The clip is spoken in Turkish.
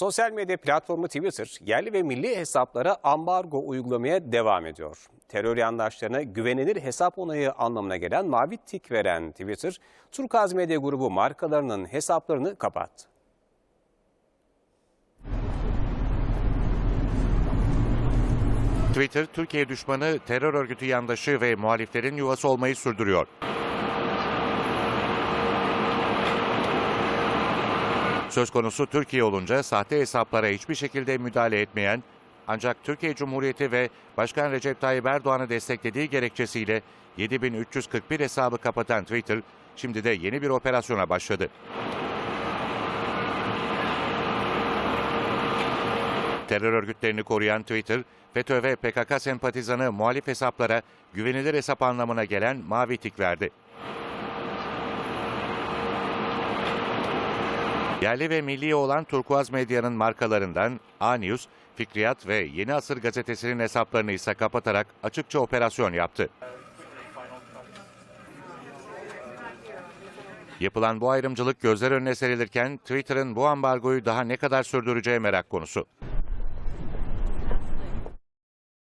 Sosyal medya platformu Twitter, yerli ve milli hesaplara ambargo uygulamaya devam ediyor. Terör yandaşlarına güvenilir hesap onayı anlamına gelen mavi tik veren Twitter, Turkaz Medya Grubu markalarının hesaplarını kapattı. Twitter, Türkiye düşmanı, terör örgütü yandaşı ve muhaliflerin yuvası olmayı sürdürüyor. Söz konusu Türkiye olunca sahte hesaplara hiçbir şekilde müdahale etmeyen, ancak Türkiye Cumhuriyeti ve Başkan Recep Tayyip Erdoğan'ı desteklediği gerekçesiyle 7341 hesabı kapatan Twitter, şimdi de yeni bir operasyona başladı. Terör örgütlerini koruyan Twitter, FETÖ ve PKK sempatizanı muhalif hesaplara güvenilir hesap anlamına gelen mavi tik verdi. Yerli ve milli olan Turkuaz Medya'nın markalarından A-News, Fikriyat ve Yeni Asır gazetesinin hesaplarını ise kapatarak açıkça operasyon yaptı. Yapılan bu ayrımcılık gözler önüne serilirken Twitter'ın bu ambargoyu daha ne kadar sürdüreceği merak konusu.